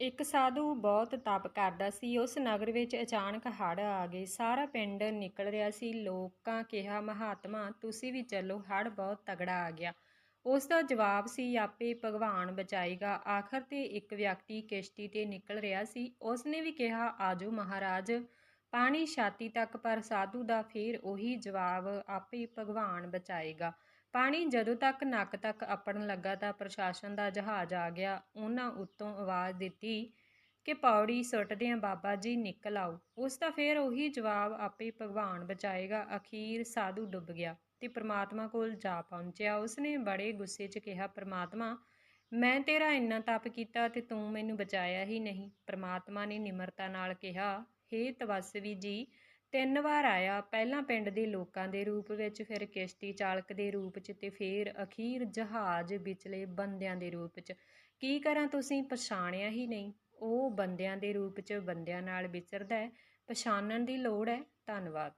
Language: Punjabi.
ਇੱਕ ਸਾਧੂ ਬਹੁਤ ਤਪ ਕਰਦਾ ਸੀ। ਉਸ ਨਗਰ ਵਿੱਚ ਅਚਾਨਕ ਹੜ੍ਹ ਆ ਗਏ। ਸਾਰਾ ਪਿੰਡ ਨਿਕਲ ਰਿਹਾ ਸੀ। ਲੋਕਾਂ ਕਿਹਾ, ਮਹਾਤਮਾ, ਤੁਸੀਂ ਵੀ ਚੱਲੋ। ਹੜ੍ਹ ਬਹੁਤ ਤਗੜਾ ਆ ਗਿਆ। ਉਸ ਦਾ ਜਵਾਬ ਸੀ, ਆਪੇ ਭਗਵਾਨ ਬਚਾਏਗਾ। ਆਖਰ ਤੇ ਇੱਕ ਵਿਅਕਤੀ ਕਿਸ਼ਤੀ ਤੇ ਨਿਕਲ ਰਿਹਾ ਸੀ। ਉਸ ਨੇ ਵੀ ਕਿਹਾ, ਆਜੋ ਮਹਾਰਾਜ, ਪਾਣੀ ਛਾਤੀ ਤੱਕ। ਪਰ ਸਾਧੂ ਦਾ ਫੇਰ ਉਹੀ ਜਵਾਬ, ਆਪੇ ਭਗਵਾਨ ਬਚਾਏਗਾ। ਪਾਣੀ ਜਦੋਂ ਤੱਕ ਨੱਕ ਤੱਕ ਅੱਪੜਨ ਲੱਗਾ ਤਾਂ ਪ੍ਰਸ਼ਾਸਨ ਦਾ ਜਹਾਜ਼ ਆ ਗਿਆ। ਉਹਨਾਂ ਉੱਤੋਂ ਆਵਾਜ਼ ਦਿੱਤੀ ਕਿ ਪੌੜੀ ਸੁੱਟਦਿਆਂ ਬਾਬਾ ਜੀ ਨਿਕਲ ਆਓ। ਉਸ ਦਾ ਫੇਰ ਉਹੀ ਜਵਾਬ ਆਪੇ ਭਗਵਾਨ ਬਚਾਏਗਾ। ਅਖੀਰ ਸਾਧੂ ਡੁੱਬ ਗਿਆ ਤੇ ਪ੍ਰਮਾਤਮਾ ਕੋਲ ਜਾ ਪਹੁੰਚਿਆ। ਉਸਨੇ ਬੜੇ ਗੁੱਸੇ 'ਚ ਕਿਹਾ, ਪ੍ਰਮਾਤਮਾ, ਮੈਂ ਤੇਰਾ ਇੰਨਾ ਤਪ ਕੀਤਾ ਤੇ ਤੂੰ ਮੈਨੂੰ ਬਚਾਇਆ ਹੀ ਨਹੀਂ। ਪ੍ਰਮਾਤਮਾ ਨੇ ਨਿਮਰਤਾ ਨਾਲ ਕਿਹਾ, ਹੇ ਤਵਸਵੀ ਜੀ ਤਿੰਨ ਵਾਰ ਆਇਆ, ਪਹਿਲਾਂ ਪਿੰਡ ਦੇ ਲੋਕਾਂ ਦੇ ਰੂਪ ਵਿੱਚ, ਫਿਰ ਕਿਸ਼ਤੀ ਚਾਲਕ ਦੇ ਰੂਪ 'ਚ ਅਤੇ ਫਿਰ ਅਖੀਰ ਜਹਾਜ਼ ਵਿਚਲੇ ਬੰਦਿਆਂ ਦੇ ਰੂਪ 'ਚ। ਕੀ ਕਰਾਂ ਤੁਸੀਂ? ਪਛਾਣਿਆ ਹੀ ਨਹੀਂ। ਉਹ ਬੰਦਿਆਂ ਦੇ ਰੂਪ 'ਚ ਬੰਦਿਆਂ ਨਾਲ ਵਿਚਰਦਾ ਹੈ। ਪਛਾਣਨ ਦੀ ਲੋੜ ਹੈ। ਧੰਨਵਾਦ।